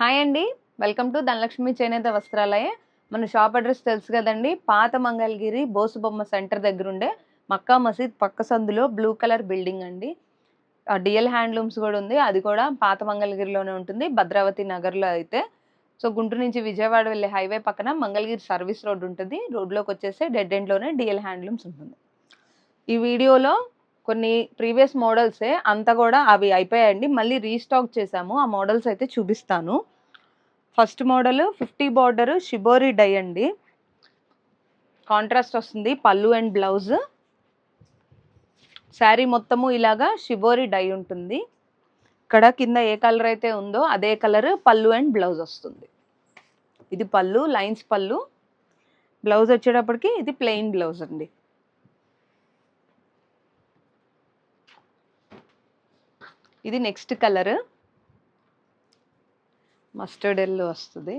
Hi అండి. Welcome to Dhanalakshmi చేనేత వస్త్రాలయ. మన షాప్ అడ్రస్ తెలుసు కదండి. పాత మంగళగిరి బోసుబొమ్మ సెంటర్ దగ్గర ఉండే మక్కా మసీద్ పక్క సందులో బ్లూ కలర్ బిల్డింగ్ అండి. డిఎల్ హ్యాండ్లూమ్స్ కూడా ఉంది. అది కూడా పాత మంగళగిరిలోనే ఉంటుంది. భద్రావతి నగర్లో అయితే. సో గుంటూరు నుంచి విజయవాడ వెళ్ళే హైవే పక్కన మంగళగిరి సర్వీస్ రోడ్ ఉంటుంది. రోడ్లోకి వచ్చేసి డెడ్ ఎండ్లోనే డిఎల్ హ్యాండ్లూమ్స్ ఉంటుంది. ఈ వీడియోలో కొన్ని ప్రీవియస్ మోడల్సే అంతా కూడా అవి అయిపోయాయండి. మళ్ళీ రీస్టాక్ చేసాము ఆ మోడల్స్ అయితే చూపిస్తాను. First model fifty border shibori dye అండి. కాంట్రాస్ట్ వస్తుంది. పళ్ళు అండ్ బ్లౌజ్. శారీ మొత్తము ఇలాగా షిబోరి డై ఉంటుంది. ఇక్కడ కింద ఏ కలర్ అయితే ఉందో అదే కలర్ పళ్ళు అండ్ బ్లౌజ్ వస్తుంది. ఇది పళ్ళు లైన్స్ పళ్ళు. బ్లౌజ్ వచ్చేటప్పటికి ఇది ప్లెయిన్ బ్లౌజ్ అండి. ఇది నెక్స్ట్ కలర్. మస్టర్డ్ ఎల్లో వస్తుంది.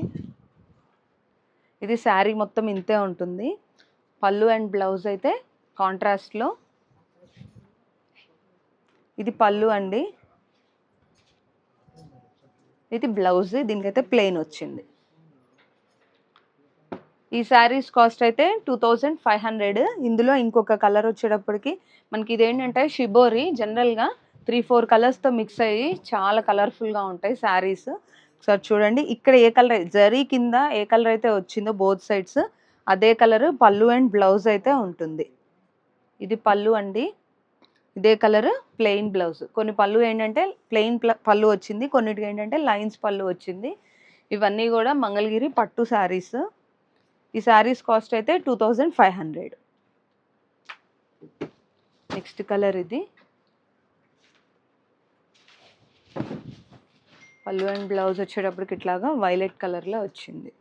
ఇది శారీ మొత్తం ఇంతే ఉంటుంది. పళ్ళు అండ్ బ్లౌజ్ అయితే కాంట్రాస్ట్లో ఇది పళ్ళు అండి. ఇది బ్లౌజ్ దీనికైతే ప్లెయిన్ వచ్చింది. ఈ శారీస్ కాస్ట్ అయితే టూ థౌజండ్ ఫైవ్ హండ్రెడ్ ఇందులో ఇంకొక కలర్ వచ్చేటప్పటికి మనకి ఇదేంటంటే షిబోరి జనరల్గా త్రీ ఫోర్ కలర్స్తో మిక్స్ అయ్యి చాలా కలర్ఫుల్గా ఉంటాయి శారీస్. ఒకసారి చూడండి ఇక్కడ ఏ కలర్ జరీ కింద ఏ కలర్ అయితే వచ్చిందో బోత్ సైడ్స్ అదే కలర్ పళ్ళు అండ్ బ్లౌజ్ అయితే ఉంటుంది. ఇది పళ్ళు అండి ఇదే కలర్ ప్లెయిన్ బ్లౌజ్. కొన్ని పళ్ళు ఏంటంటే ప్లెయిన్ పళ్ళు వచ్చింది కొన్నిటికి ఏంటంటే లైన్స్ పళ్ళు వచ్చింది. ఇవన్నీ కూడా మంగళగిరి పట్టు శారీస్. ఈ శారీస్ కాస్ట్ అయితే two thousand five hundred. Next colour ఇది. పళ్ళు అండ్ బ్లౌజ్ వచ్చేటప్పటికి ఇట్లాగా వైలెట్ కలర్లో వచ్చింది.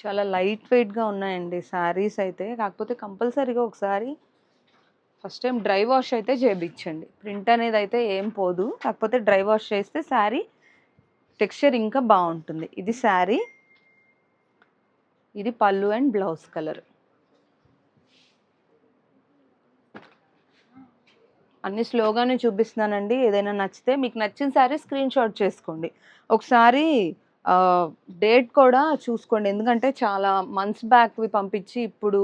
చాలా లైట్ వెయిట్గా ఉన్నాయండి శారీస్ అయితే. కాకపోతే కంపల్సరీగా ఒకసారి ఫస్ట్ టైం డ్రై వాష్ అయితే చేయించండి ప్రింట్ అనేది అయితే ఏం పోదు. కాకపోతే డ్రై వాష్ చేస్తే శారీ టెక్స్చర్ ఇంకా బాగుంటుంది. ఇది శారీ. ఇది పళ్ళు అండ్ బ్లౌజ్ కలర్. అన్ని స్లోగానే చూపిస్తున్నానండి. ఏదైనా నచ్చితే మీకు నచ్చిన సారీ స్క్రీన్ షాట్ చేసుకోండి. ఒకసారి డేట్ కూడా చూసుకోండి. ఎందుకంటే చాలా మంత్స్ బ్యాక్వి పంపించి ఇప్పుడు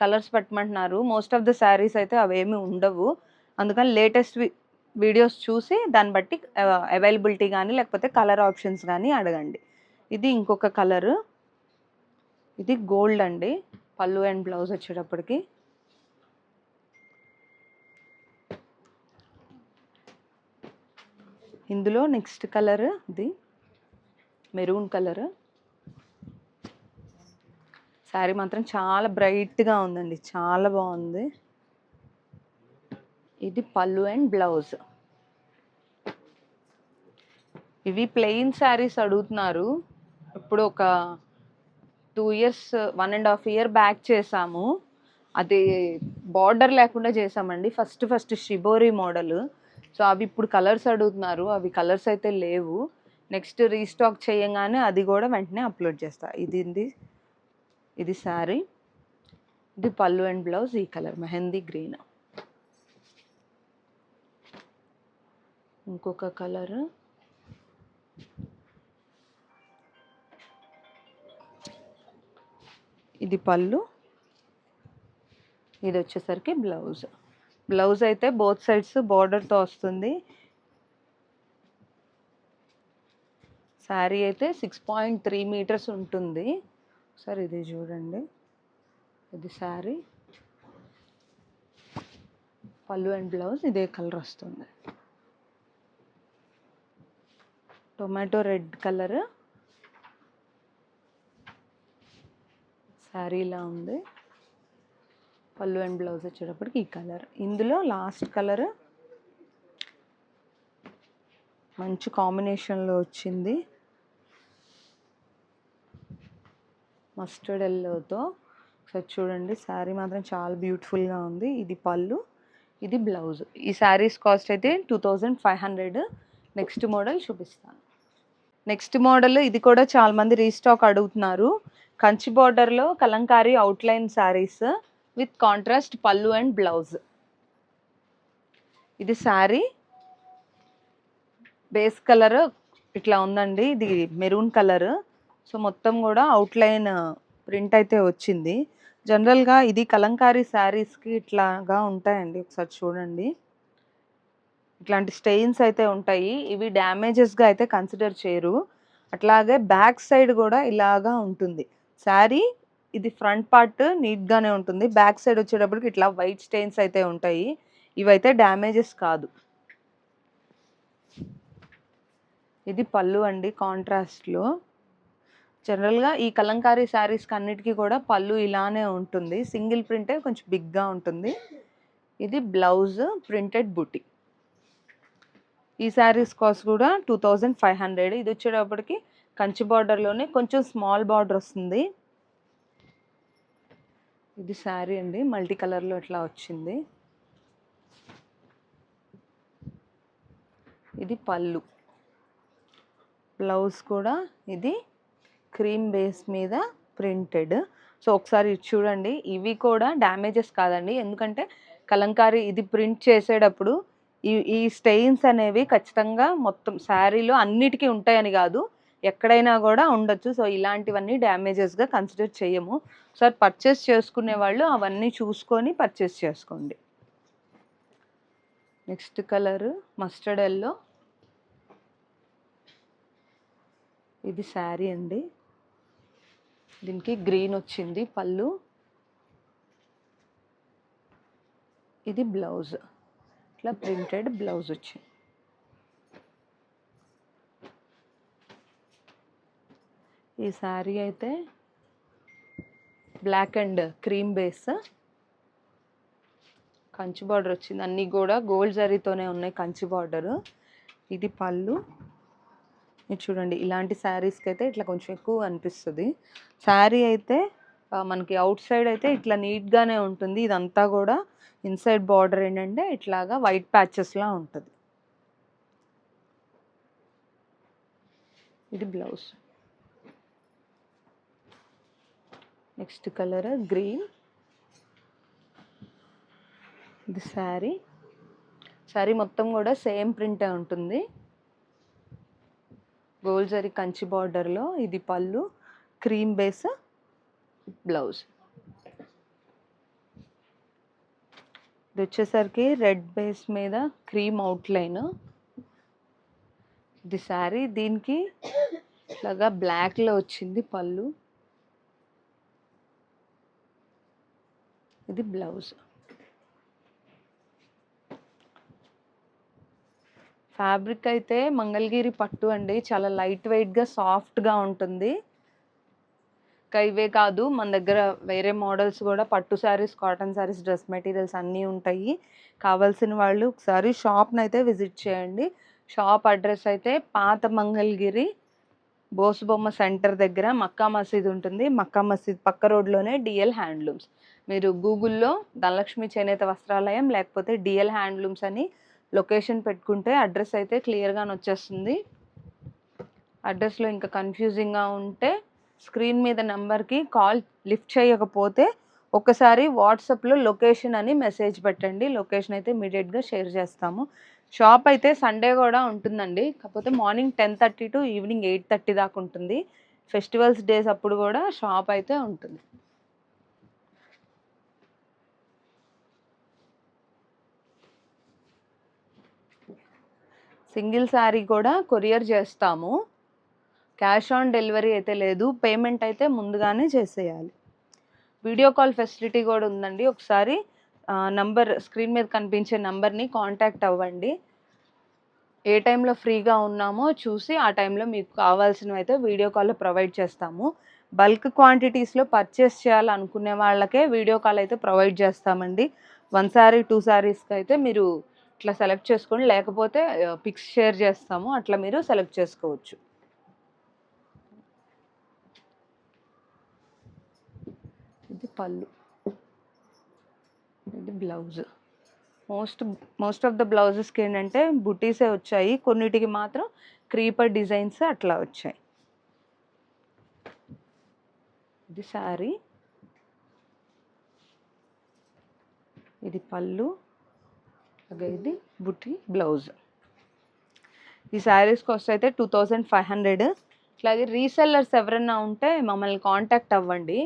కలర్స్ పెట్టమంటున్నారు. మోస్ట్ ఆఫ్ ద శారీస్ అయితే అవేమి ఉండవు. అందుకని లేటెస్ట్ వీడియోస్ చూసి దాన్ని బట్టి అవైలబిలిటీ కానీ లేకపోతే కలర్ ఆప్షన్స్ కానీ అడగండి. ఇది ఇంకొక కలరు. ఇది గోల్డ్ అండి. పళ్ళు అండ్ బ్లౌజ్ వచ్చేటప్పటికి. ఇందులో నెక్స్ట్ కలర్ ఇది మెరూన్ కలర్. శారీ మాత్రం చాలా బ్రైట్గా ఉందండి చాలా బాగుంది. ఇది పళ్ళు అండ్ బ్లౌజ్. ఇవి ప్లెయిన్ శారీస్ అడుగుతున్నారు. ఇప్పుడు ఒక two years one and half year back చేసాము. అది బార్డర్ లేకుండా చేసామండి. First first shibori model. So అవి ఇప్పుడు కలర్స్ అడుగుతున్నారు. అవి కలర్స్ అయితే లేవు. నెక్స్ట్ రీస్టాక్ చేయగానే అది కూడా వెంటనే అప్లోడ్ చేస్తా. ఇది ఇది ఇది శారీ. ఇది పళ్ళు అండ్ బ్లౌజ్ ఈ కలర్ మెహందీ గ్రీన్. ఇంకొక కలర్. ఇది పళ్ళు. ఇది వచ్చేసరికి బ్లౌజ్. బ్లౌజ్ అయితే బోత్ సైడ్స్ బార్డర్తో వస్తుంది. శారీ అయితే సిక్స్ పాయింట్ త్రీ మీటర్స్ ఉంటుంది. సార్ ఇది చూడండి. ఇది శారీ పళ్ళు అండ్ బ్లౌజ్ ఇదే కలర్ వస్తుంది. Tomato red colour. శారీలా ఉంది. పళ్ళు అండ్ బ్లౌజ్ వచ్చేటప్పటికి ఈ కలర్. ఇందులో లాస్ట్ కలర్ మంచి కాంబినేషన్లో వచ్చింది. మస్టర్డ్ ఎల్లోతో. ఒకసారి చూడండి శారీ మాత్రం చాలా బ్యూటిఫుల్గా ఉంది. ఇది పళ్ళు ఇది బ్లౌజ్. ఈ శారీస్ కాస్ట్ అయితే two thousand five hundred. Next model చూపిస్తాను. నెక్స్ట్ మోడల్ ఇది కూడా చాలా మంది రీస్టాక్ అడుగుతున్నారు. కంచి బార్డర్లో Kalamkari outline saris. With contrast పళ్ళు అండ్ బ్లౌజ్. ఇది శారీ. బేస్ కలర్ ఇట్లా ఉందండి. ఇది మెరూన్ కలర్. సో మొత్తం కూడా అవుట్లైన్ ప్రింట్ అయితే వచ్చింది. జనరల్గా ఇది కలంకారీ శారీస్కి ఇట్లాగా ఉంటాయండి. ఒకసారి చూడండి. ఇట్లాంటి స్టెయిన్స్ అయితే ఉంటాయి. ఇవి డ్యామేజెస్గా అయితే కన్సిడర్ చేయరు. అట్లాగే బ్యాక్ సైడ్ కూడా ఇలాగా ఉంటుంది. శారీ ఇది ఫ్రంట్ పార్ట్ నీట్గానే ఉంటుంది. బ్యాక్ సైడ్ వచ్చేటప్పటికి ఇట్లా వైట్ స్టెయిన్స్ అయితే ఉంటాయి. ఇవైతే డ్యామేజెస్ కాదు. ఇది పళ్ళు అండి కాంట్రాస్ట్లో. జనరల్గా ఈ కలంకారీ శారీస్కి అన్నిటికీ కూడా పళ్ళు ఇలానే ఉంటుంది. సింగిల్ ప్రింటే కొంచెం బిగ్గా ఉంటుంది. ఇది బ్లౌజ్ ప్రింటెడ్ బుటీ. ఈ శారీస్ కాస్ట్ కూడా టూ థౌజండ్ ఫైవ్ హండ్రెడ్. ఇది వచ్చేటప్పటికి కంచి బార్డర్లోనే కొంచెం స్మాల్ బార్డర్ వస్తుంది. ఇది శారీ అండి. మల్టీ కలర్లో ఇట్లా వచ్చింది. ఇది పళ్ళు. బ్లౌజ్ కూడా ఇది క్రీమ్ బేస్ మీద ప్రింటెడ్. సో ఒకసారి ఇది చూడండి. ఇవి కూడా డ్యామేజెస్ కాదండి. ఎందుకంటే కలంకారీ ఇది ప్రింట్ చేసేటప్పుడు ఈ ఈ స్టెయిన్స్ అనేవి ఖచ్చితంగా మొత్తం శారీలో అన్నిటికీ ఉంటాయని కాదు. ఎక్కడైనా కూడా ఉండొచ్చు. సో ఇలాంటివన్నీ డ్యామేజెస్గా కన్సిడర్ చేయము. సార్ పర్చేస్ చేసుకునే వాళ్ళు అవన్నీ చూసుకొని పర్చేస్ చేసుకోండి. Next colour mustard yellow. ఇది శారీ అండి. దీనికి గ్రీన్ వచ్చింది పళ్ళు. ఇది బ్లౌజ్. ఇట్లా ప్రింటెడ్ బ్లౌజ్ వచ్చింది. ఈ శారీ అయితే black and cream base. Kanchi border వచ్చింది. అన్నీ కూడా గోల్డ్ జరీతోనే ఉన్నాయి కంచి బార్డర్. ఇది పళ్ళు. మీరు చూడండి ఇలాంటి శారీస్కి అయితే ఇట్లా కొంచెం ఎక్కువ అనిపిస్తుంది. శారీ అయితే మనకి అవుట్ సైడ్ అయితే ఇట్లా నీట్గానే ఉంటుంది. ఇదంతా కూడా ఇన్సైడ్ బార్డర్ ఏంటంటే ఇట్లాగా వైట్ ప్యాచెస్లా ఉంటుంది. ఇది బ్లౌజ్ నెక్స్ట్ కలర్ గ్రీన్. ఇది శారీ. శారీ మొత్తం కూడా సేమ్ ప్రింటే ఉంటుంది. గోల్డ్ జరీ కంచి బార్డర్లో ఇది పళ్ళు క్రీమ్ బేస్ బ్లౌజ్. ఇది వచ్చేసరికి రెడ్ బేస్ మీద క్రీమ్ అవుట్లైన్ ఇది శారీ. దీనికి ఇలాగా బ్లాక్లో వచ్చింది పళ్ళు. ఇది బ్లౌజ్. ఫ్యాబ్రిక్ అయితే మంగళగిరి పట్టు అండి. చాలా లైట్ వెయిట్గా సాఫ్ట్గా ఉంటుంది. ఇంకా ఇవే కాదు మన దగ్గర వేరే మోడల్స్ కూడా పట్టు saris cotton saris dress materials అన్నీ ఉంటాయి. కావాల్సిన వాళ్ళు ఒకసారి షాప్ని అయితే విజిట్ చేయండి. షాప్ అడ్రస్ అయితే పాత మంగళగిరి బోసుబొమ్మ సెంటర్ దగ్గర మక్కా మసీద్ ఉంటుంది. మక్కా మసీద్ పక్క రోడ్లోనే డిఎల్ హ్యాండ్లూమ్స్. మీరు గూగుల్లో ధనలక్ష్మి చేనేత వస్త్రాలయం లేకపోతే డిఎల్ హ్యాండ్లూమ్స్ అని లొకేషన్ పెట్టుకుంటే అడ్రస్ అయితే క్లియర్గానే వచ్చేస్తుంది. అడ్రస్లో ఇంకా కన్ఫ్యూజింగ్గా ఉంటే స్క్రీన్ మీద నెంబర్కి కాల్ లిఫ్ట్ చేయకపోతే ఒకసారి వాట్సాప్లో లొకేషన్ అని మెసేజ్ పెట్టండి. లొకేషన్ అయితే ఇమీడియట్గా షేర్ చేస్తాము. షాప్ అయితే సండే కూడా ఉంటుందండి. కాకపోతే morning ten thirty to evening eight thirty దాకా ఉంటుంది. ఫెస్టివల్స్ డేస్ అప్పుడు కూడా షాప్ అయితే ఉంటుంది. సింగిల్ శారీ కూడా కొరియర్ చేస్తాము. క్యాష్ ఆన్ డెలివరీ అయితే లేదు పేమెంట్ అయితే ముందుగానే చేసేయాలి. వీడియో కాల్ ఫెసిలిటీ కూడా ఉందండి. ఒకసారి నంబర్ స్క్రీన్ మీద కనిపించే నంబర్ని కాంటాక్ట్ అవ్వండి. ఏ టైంలో ఫ్రీగా ఉన్నామో చూసి ఆ టైంలో మీకు కావాల్సినవి అయితే వీడియో కాల్లో ప్రొవైడ్ చేస్తాము. బల్క్ క్వాంటిటీస్లో పర్చేస్ చేయాలనుకునే వాళ్ళకే వీడియో కాల్ అయితే ప్రొవైడ్ చేస్తామండి. వన్ శారీ టూ శారీస్కి అయితే మీరు అట్లా సెలెక్ట్ చేసుకోండి లేకపోతే పిక్స్ షేర్ చేస్తాము. అట్లా మీరు సెలెక్ట్ చేసుకోవచ్చు. ఇది పళ్ళు. ఇది blouse. Most most of the బ్లౌజెస్కి ఏంటంటే బుటీసే వచ్చాయి. కొన్నిటికి మాత్రం క్రీపర్ డిజైన్స్ అట్లా వచ్చాయి. ఇది శారీ. ఇది పళ్ళు. అలాగే ఇది బుట్టి బ్లౌజ్. ఈ శారీస్ కాస్ట్ అయితే టూ థౌజండ్ ఫైవ్ హండ్రెడ్. ఇట్లాగే రీసెల్లర్స్ ఎవరైనా ఉంటే మమ్మల్ని కాంటాక్ట్ అవ్వండి.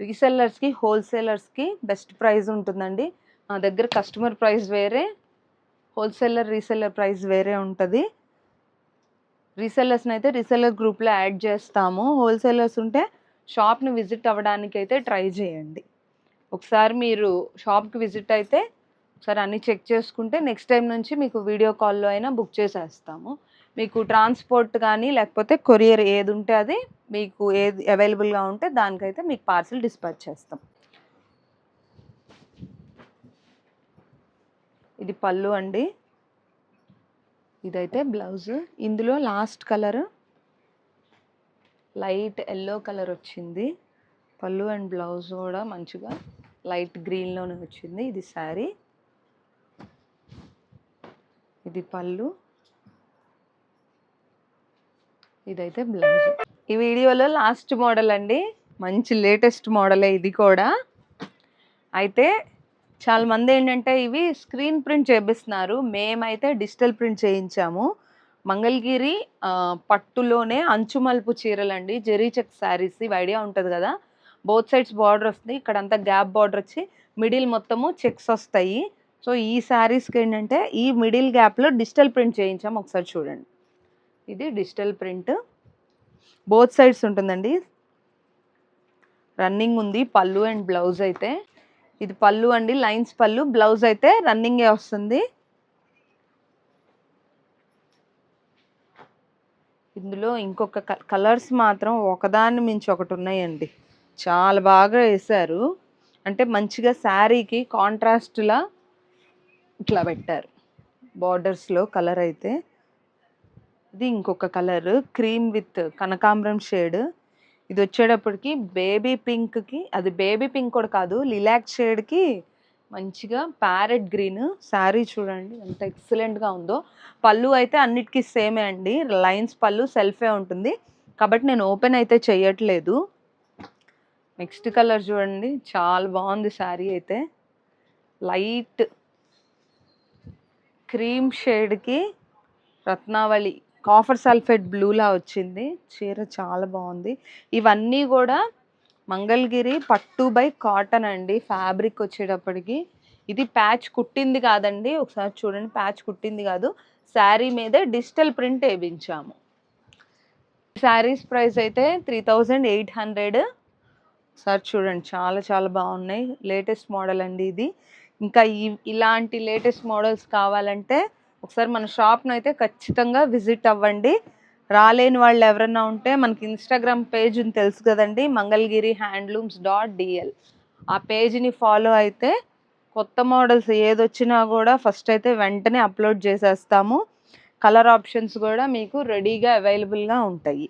రీసెల్లర్స్కి హోల్సేలర్స్కి బెస్ట్ ప్రైస్ ఉంటుందండి. మా దగ్గర కస్టమర్ ప్రైస్ వేరే హోల్సేలర్ రీసెల్లర్ ప్రైస్ వేరే ఉంటుంది. రీసెల్లర్స్ని అయితే రీసెల్లర్ గ్రూప్లో యాడ్ చేస్తాము. హోల్సేలర్స్ ఉంటే షాప్ని విజిట్ అవ్వడానికి అయితే ట్రై చేయండి. ఒకసారి మీరు షాప్కి విజిట్ అయితే ఒకసారి అన్నీ చెక్ చేసుకుంటే నెక్స్ట్ టైం నుంచి మీకు వీడియో కాల్లో అయినా బుక్ చేసేస్తాము. మీకు ట్రాన్స్పోర్ట్ కానీ లేకపోతే కొరియర్ ఏది ఉంటే అది మీకు ఏది అవైలబుల్గా ఉంటే దానికైతే మీకు పార్సిల్ డిస్పాచ్ చేస్తాం. ఇది పళ్ళు అండి. ఇదైతే బ్లౌజ్ ఇందులో last colour light yellow colour వచ్చింది. పళ్ళు అండ్ బ్లౌజ్ కూడా మంచిగా లైట్ గ్రీన్లోనే వచ్చింది. ఇది శారీ ఇది పళ్ళు. ఇదైతే బ్లౌజ్. ఈ వీడియోలో లాస్ట్ మోడల్ అండి. మంచి లేటెస్ట్ మోడలే ఇది కూడా. అయితే చాలా మంది ఏంటంటే ఇవి స్క్రీన్ ప్రింట్ చేపిస్తున్నారు. మేమైతే డిజిటల్ ప్రింట్ చేయించాము. మంగళగిరి పట్టులోనే అంచుమల్పు చీరలండి. జెరీ చెక్ శారీస్. ఇవి ఐడియా ఉంటుంది కదా. బోత్ సైడ్స్ బార్డర్ వస్తుంది. ఇక్కడంతా గ్యాప్ బార్డర్ వచ్చి మిడిల్ మొత్తము చెక్స్ వస్తాయి. సో ఈ శారీస్కి ఏంటంటే ఈ మిడిల్ గ్యాప్లో డిజిటల్ ప్రింట్ చేయించాము ఒకసారి చూడండి. ఇది డిజిటల్ ప్రింట్ బోత్ సైడ్స్ ఉంటుందండి. రన్నింగ్ ఉంది పళ్ళు అండ్ బ్లౌజ్ అయితే. ఇది పళ్ళు అండి లైన్స్ పళ్ళు బ్లౌజ్ అయితే రన్నింగే వస్తుంది. ఇందులో ఇంకొక కలర్స్ మాత్రం ఒకదాన్ని మించి ఒకటి ఉన్నాయండి. చాలా బాగా వేశారు. అంటే మంచిగా శారీకి కాంట్రాస్ట్లా ఇట్లా పెట్టారు. బార్డర్స్లో కలర్ అయితే ఇది ఇంకొక కలర్ క్రీమ్ విత్ కనకాంబరం షేడ్. ఇది వచ్చేటప్పటికి బేబీ పింక్కి అది బేబీ పింక్ కూడా కాదు లిలాక్ షేడ్కి మంచిగా ప్యారెట్ గ్రీన్. శారీ చూడండి ఎంత ఎక్సలెంట్గా ఉందో. పళ్ళు అయితే అన్నిటికీ సేమే అండి. లైన్స్ పళ్ళు సెల్ఫే ఉంటుంది. కాబట్టి నేను ఓపెన్ అయితే చేయట్లేదు నెక్స్ట్ కలర్ చూడండి చాలా బాగుంది శారీ అయితే. లైట్ క్రీమ్ షేడ్కి రత్నావళి కాఫర్ సల్ఫేట్ బ్లూలా వచ్చింది. చీర చాలా బాగుంది. ఇవన్నీ కూడా మంగళగిరి పట్టు బై కాటన్ అండి. ఫ్యాబ్రిక్ వచ్చేటప్పటికి. ఇది ప్యాచ్ కుట్టింది కాదండి. ఒకసారి చూడండి ప్యాచ్ కుట్టింది కాదు. శారీ మీదే డిజిటల్ ప్రింట్ వేయించాము. శారీస్ ప్రైస్ అయితే త్రీ థౌజండ్ ఎయిట్ హండ్రెడ్. ఒకసారి చూడండి చాలా చాలా బాగున్నాయి. లేటెస్ట్ మోడల్ అండి ఇది. ఇంకా ఈ ఇలాంటి లేటెస్ట్ మోడల్స్ కావాలంటే ఒకసారి మన షాప్ను అయితే ఖచ్చితంగా విజిట్ అవ్వండి. రాలేని వాళ్ళు ఎవరైనా ఉంటే మనకి ఇన్స్టాగ్రామ్ పేజ్ ఉంది తెలుసు కదండి మంగళగిరి హ్యాండ్లూమ్స్ డాట్ డిఎల్ ఆ పేజ్ని ఫాలో అయితే కొత్త మోడల్స్ ఏదొచ్చినా కూడా ఫస్ట్ అయితే వెంటనే అప్లోడ్ చేసేస్తాము. కలర్ ఆప్షన్స్ కూడా మీకు రెడీగా అవైలబుల్గా ఉంటాయి.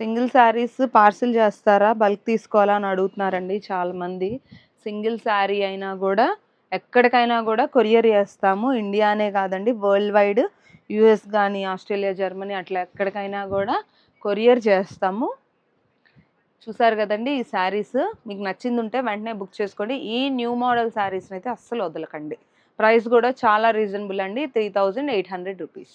సింగిల్ శారీస్ పార్సిల్ చేస్తారా? బల్క్ తీసుకోవాలా అని అడుగుతున్నారండి చాలామంది. సింగిల్ శారీ అయినా కూడా ఎక్కడికైనా కూడా కొరియర్ చేస్తాము. ఇండియానే కాదండి వరల్డ్ వైడ్. యూఎస్ కానీ ఆస్ట్రేలియా జర్మనీ అట్లా ఎక్కడికైనా కూడా కొరియర్ చేస్తాము. చూసారు కదండి ఈ శారీస్? మీకు నచ్చింది ఉంటే వెంటనే బుక్ చేసుకోండి. ఈ న్యూ మోడల్ శారీస్ని అయితే అస్సలు వదలకండి. ప్రైస్ కూడా చాలా రీజనబుల్ అండి. Three thousand eight hundred rupees.